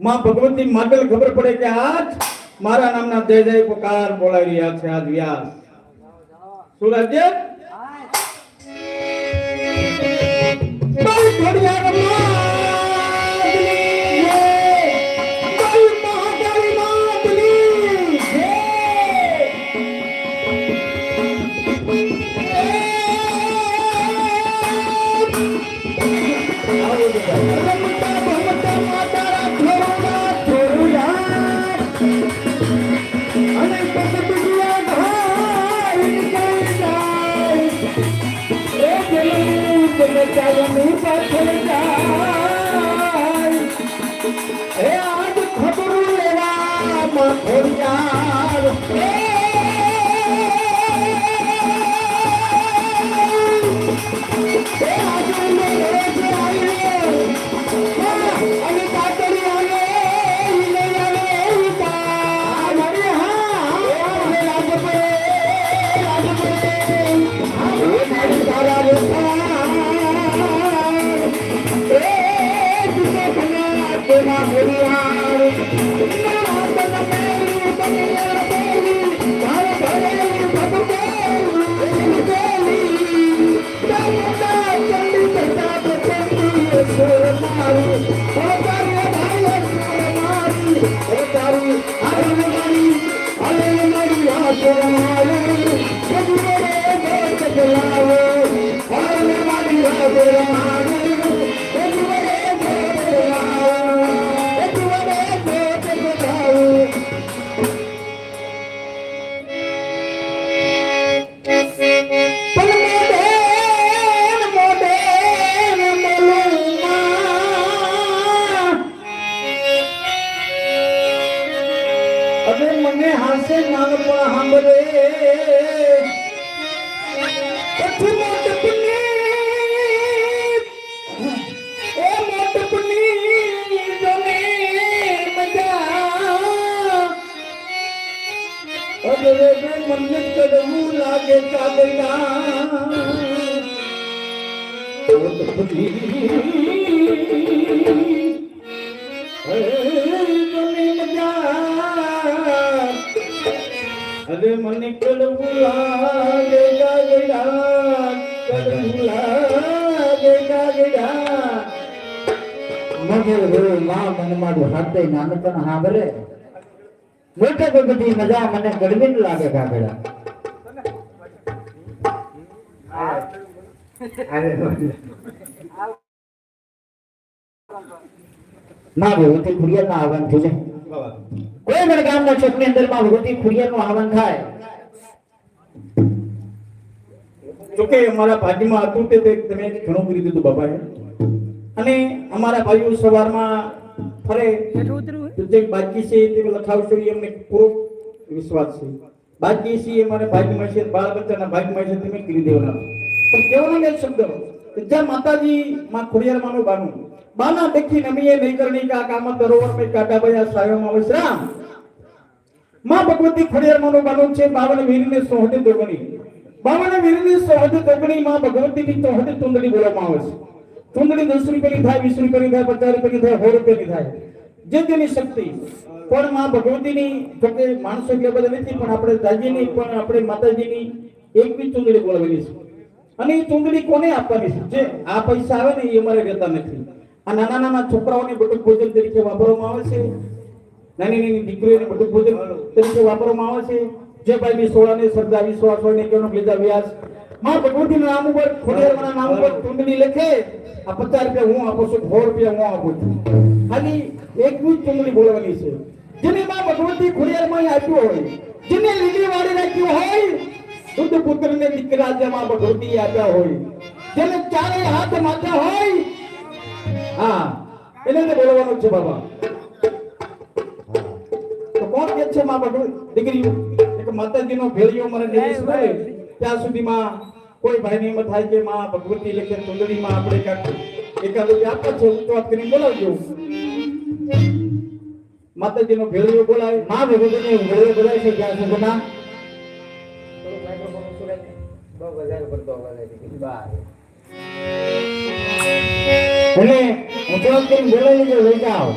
માં ભગવતી માટેલ ખબર પડે કે આજ મારા નામના જય જય પોકાર બોલાવી રહ્યા છે આજ વ્યાસ. શું રાજ્ય બહુ. પેલું તમે ચાલનું પાછળ જાય. એ આજ ખબર લેવા મથોડિયાર. એ આજે મેરે જે ઘણા અબે મને હાસે નાનપણ સાંભળે મને કડવું લાગે કાગડા અરે મને પ્રભુ લાગે કાગડા પ્રભુ લાગે કાગડા મગર ગુરુ માં મને મારું હાથે નાનપણ હાંભરે મોટે તો બધી મજા મને ગળવી ન લાગે કાગડા ભાઈ ભગવતી ખુડિયાર ના આવવાનું થયું છે કોઈ ગામના ચોકની અંદરમાં ભગવતી ખુડિયારનું આહવાન થાય જોકે અમારા ભાગ્યમાં હતું તે તમે ઘણું કરી દીધું બાબાએ અને અમારા ભાઈઓ સવારમાં ફરે. જે બાકી છે તે લખાવશો એ અમને પૂરો વિશ્વાસ છે. બાકી છે અમારા ભાગ્યમાં છે બાળ બચ્ચાના ભાગ્યમાં છે, તમે કરી દેવાના. પણ કેવાનો એક શબ્દ જ્યાં માતાજી, માં ખોડિયાર બાનું. બાના દેખી નમીએ નહીં કરણી કા કામ દરોવર મેં કાટા ભયા સાયોમાં વિશ્રામ માં ભગવતી ખડિયાર માનું બાનું છે, બાવન વીરને સોહદે દોગણી. બાવન વીરની સોહદે દોગણી માં ભગવતીની ચોહદે ચુંદડી બોલવામાં આવે છે. તુંદડી દસ રૂપિયાની થાય, વીસ રૂપિયાની થાય, પચાસ રૂપિયાની થાય, સો રૂપિયાની થાય. જે તેની શક્તિ. પણ માં ભગવતીની જોકે માણસો એટલા બધા નથી, પણ આપણે દાદીની પણ આપણે માતાજીની એક બી ચુંદડી બોલાવેલી છે. અને એ ચુંદડી કોને આપવાની છે? જે આ પૈસા આવે ને એ અમારે રહેતા નથી. આ નાના નાના છોકરાઓને બટુક ભોજન તરીકે વાપરવામાં આવે છે. નાની નાની દીકરીઓને બધું ભોજન તરીકે વાપરવામાં આવે છે. જે ભાઈ બી વિશ્વાસ હોય ને કેનો લીધા વ્યાસ. માં ભગવતી નામ ઉપર ખોડિયારના નામ ઉપર ચૂંટણી લખે. આ પચાસ રૂપિયા હું આપું છું, સો રૂપિયા હું આપું છું. ખાલી એકવી જ ચુંદડી બોલવાની છે. જેને માં ભગવતી ખોડિયારમાં આપ્યું હોય, જેને લીલી વાળી રાખ્યું હોય, શુદ્ધ પુત્રને દીકરા જેમાં ભગવતી આપ્યા હોય, જેને ચારે હાથ માથા હોય, હા, એને બોલવાનું છે બાબા. કે છે માં દીકરીઓ એક માતાજીનો ભેળિયો મને નિવેશ થાય ત્યાં સુધીમાં કોઈ ભાઈની હિંમત થાય કે માં ભગવતી લખે ચુંદડીમાં આપણે કાંક એકાદ આપવા છે તો વાત કરીને બોલાવજો. માતાજીનો ભેળિયો બોલાવે. માં ભગવતીને ભેળિયો બોલાય છે ત્યાં સુધીમાં અને હું તો બોલાવી લઈ જાઓ.